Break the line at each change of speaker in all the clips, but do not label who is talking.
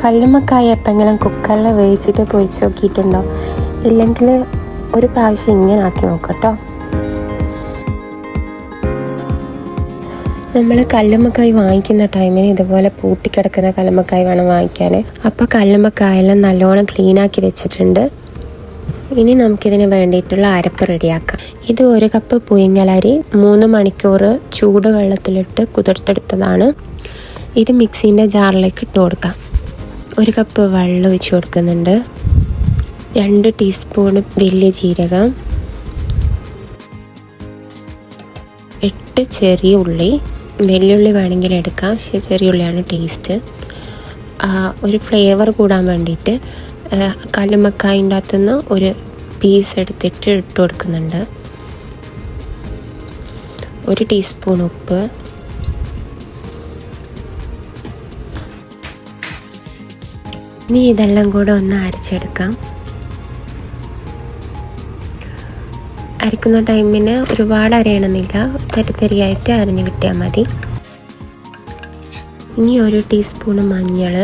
കല്ലുമ്മക്കായ എപ്പെങ്കിലും കുക്കറിൽ വേവിച്ചിട്ട് പൊരിച്ച് നോക്കിയിട്ടുണ്ടോ? ഇല്ലെങ്കിൽ ഒരു പ്രാവശ്യം ഇങ്ങനെ ആക്കി നോക്കട്ടോ നമ്മൾ കല്ലുമ്മക്കായ് വാങ്ങിക്കുന്ന ടൈമിന് ഇതുപോലെ പൂട്ടിക്കിടക്കുന്ന കല്ലുമ്മക്കായ് വേണം വാങ്ങിക്കാൻ അപ്പോൾ കല്ലുമ്മക്കായെല്ലാം നല്ലോണം ക്ലീൻ ആക്കി വെച്ചിട്ടുണ്ട്. ഇനി നമുക്കിതിന് വേണ്ടിയിട്ടുള്ള അരപ്പ് റെഡിയാക്കാം. ഇത് ഒരു കപ്പ് പുയിങ്ങലരി മൂന്ന് മണിക്കൂർ ചൂട് വെള്ളത്തിലിട്ട് കുതിർത്തെടുത്തതാണ്. ഇത് മിക്സീന്റെ ജാറിലേക്ക് ഇട്ട് കൊടുക്കാം. ഒരു കപ്പ് വെള്ളം ഒഴിച്ച് കൊടുക്കുന്നുണ്ട്. രണ്ട് ടീസ്പൂണ് വലിയ ജീരകം. എട്ട് ചെറിയ ഉള്ളി. വെല്ലുള്ളി വേണമെങ്കിൽ എടുക്കാം. പക്ഷേ ചെറിയ ഉള്ളിയാണ് ടേസ്റ്റ് ഒരു ഫ്ലേവർ കൂടാൻ വേണ്ടിയിട്ട് കല്ലുമ്മക്കായിന്റെ അകത്തുനിന്ന് ഒരു പീസ് എടുത്തിട്ട് ഇട്ട് കൊടുക്കുന്നുണ്ട്. ഒരു ടീസ്പൂൺ ഉപ്പ്. ഇനി ഇതെല്ലാം കൂടെ ഒന്ന് അരച്ചെടുക്കാം. അരക്കുന്ന ടൈമിന് ഒരുപാട് അരയണമെന്നില്ല. തരിത്തരിയായിട്ട് അരഞ്ഞു കിട്ടിയാൽ മതി. ഇനി ഒരു ടീസ്പൂൺ മഞ്ഞൾ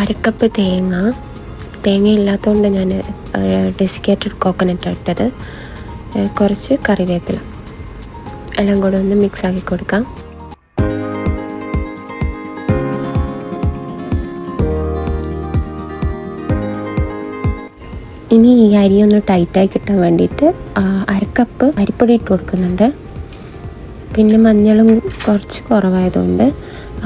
അരക്കപ്പ് തേങ്ങ. തേങ്ങ ഇല്ലാത്തതുകൊണ്ട് ഞാൻ ഡെസിക്കേറ്റഡ് കോക്കനട്ട് ഇട്ടത്. കുറച്ച് കറിവേപ്പില. എല്ലാം കൂടെ ഒന്ന് മിക്സ് ആക്കി കൊടുക്കാം. ഇനി ഈ അരി ഒന്ന് ടൈറ്റായി കിട്ടാൻ വേണ്ടിയിട്ട് അരക്കപ്പ് അരിപ്പൊടി ഇട്ട് കൊടുക്കുന്നുണ്ട്. പിന്നെ മഞ്ഞളും കുറച്ച് കുറവായതുകൊണ്ട്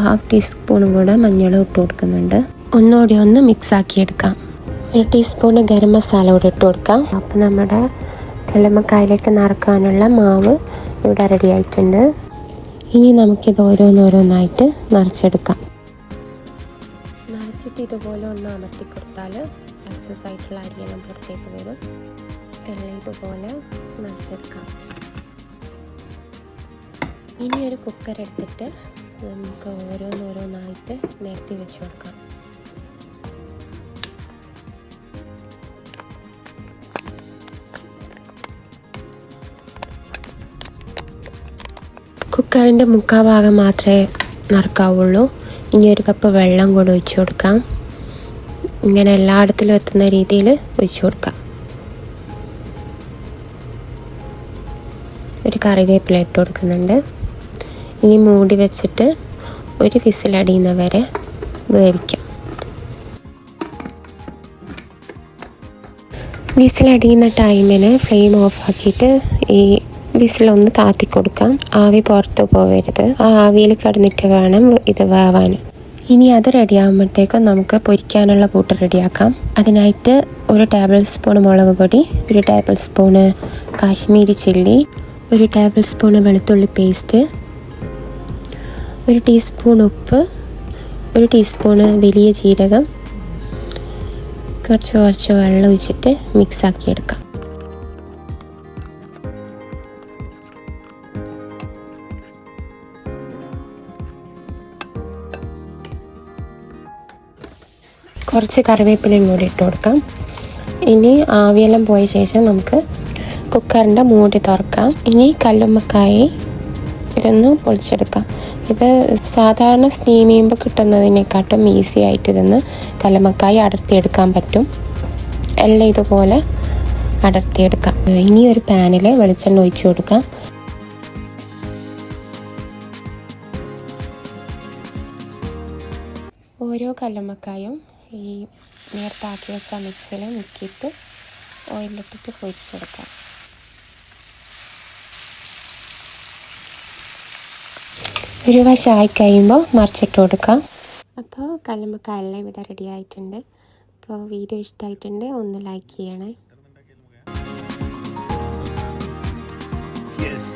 ഹാഫ് ടീസ്പൂണും കൂടെ മഞ്ഞളും ഇട്ട് കൊടുക്കുന്നുണ്ട്. ഒന്നുകൂടി ഒന്ന് മിക്സ് ആക്കി എടുക്കാം. ഒരു ടീസ്പൂൺ ഗരം മസാല കൂടെ ഇട്ട് കൊടുക്കാം. അപ്പം നമ്മുടെ കലമക്കായലേക്ക് നിറക്കാനുള്ള മാവ് ഇവിടെ റെഡി ആയിട്ടുണ്ട്. ഇനി നമുക്കിത് ഓരോന്നോരോന്നായിട്ട് നിറച്ചെടുക്കാം. നിറച്ചിട്ട് ഇതുപോലെ ഒന്ന് അമർത്തി കൊടുത്താൽ എക്സസ് ആയിട്ടുള്ള അരിയെല്ലാം പുറത്തേക്ക് വരും. എല്ലാം ഇതുപോലെ നിറച്ചെടുക്കാം ഇനി ഒരു കുക്കർ എടുത്തിട്ട് നമുക്ക് ഓരോന്നോരോന്നായിട്ട് നിരത്തി വെച്ച് കൊടുക്കാം. കുക്കറിന്റെ മുക്കാൽ ഭാഗം മാത്രമേ നിറക്കാവുള്ളൂ. ഇനി ഒരു കപ്പ് വെള്ളം കൂടെ ഒഴിച്ചു കൊടുക്കാം. ഇങ്ങനെ എല്ലായിടത്തിലും എത്തുന്ന രീതിയിൽ ഒഴിച്ചു കൊടുക്കാം ഒരു കറിവേപ്പില ഇട്ട് കൊടുക്കുന്നുണ്ട്. ഇനി മൂടി വെച്ചിട്ട് ഒരു വിസിലടിയുന്ന വരെ വേവിക്കാം. വിസിലടിയുന്ന ടൈമിന് ഫ്ലെയിം ഓഫ് ആക്കിയിട്ട് ഈ വിസിലൊന്ന് താത്തി കൊടുക്കാം. ആവി പുറത്ത് പോവരുത്. ആ ആവിയിൽ കിടന്നിട്ട് വേണം ഇത് വേവാൻ. ഇനി അത് റെഡിയാകുമ്പോഴത്തേക്കും നമുക്ക് പൊരിക്കാനുള്ള കൂട്ട് റെഡിയാക്കാം. അതിനായിട്ട് ഒരു ടേബിൾ സ്പൂൺ മുളക് പൊടി ഒരു ടേബിൾ സ്പൂണ് കാശ്മീരി ചില്ലി ഒരു ടേബിൾ സ്പൂണ് വെളുത്തുള്ളി പേസ്റ്റ് ഒരു ടീസ്പൂൺ ഉപ്പ് ഒരു ടീസ്പൂണ് വലിയ ജീരകം കുറച്ച് കുറച്ച് വെള്ളം ഒഴിച്ചിട്ട് മിക്സ് കുറച്ച് കറിവേപ്പിലയും കൂടി ഇട്ട് കൊടുക്കാം. ഇനി ആവിയെല്ലാം പോയ ശേഷം നമുക്ക് കുക്കറിന്റെ മൂടി തുറക്കാം. ഇനി കല്ലുമ്മക്കായി ഇതൊന്ന് പൊളിച്ചെടുക്കാം. ഇത് സാധാരണ സ്റ്റീം ചെയ്യുമ്പോൾ കിട്ടുന്നതിനെക്കാട്ടും ഈസി ആയിട്ട് ഇതൊന്ന് കല്ലുമ്മക്കായി അടർത്തിയെടുക്കാൻ പറ്റും. എല്ലാം ഇതുപോലെ അടർത്തിയെടുക്കാം. ഇനി ഒരു പാനിൽ വെളിച്ചെണ്ണ ഒഴിച്ചു കൊടുക്കാം. ഓരോ കല്ലുമ്മക്കായും ഈ നേരത്താക്കി വെച്ച മിക്സിൽ മുക്കിയിട്ട് ഓയിലിട്ടിട്ട് പൊരിച്ചെടുക്കാം. ഒരു വശമായി കഴിയുമ്പോൾ മറിച്ചിട്ട് കൊടുക്കാം. അപ്പോൾ കല്ലുമ്പക്കായെല്ലാം ഇവിടെ റെഡി ആയിട്ടുണ്ട്. അപ്പോൾ വീഡിയോ ഇഷ്ടമായിട്ടുണ്ട് ഒന്ന് ലൈക്ക് ചെയ്യണേ.
Yes.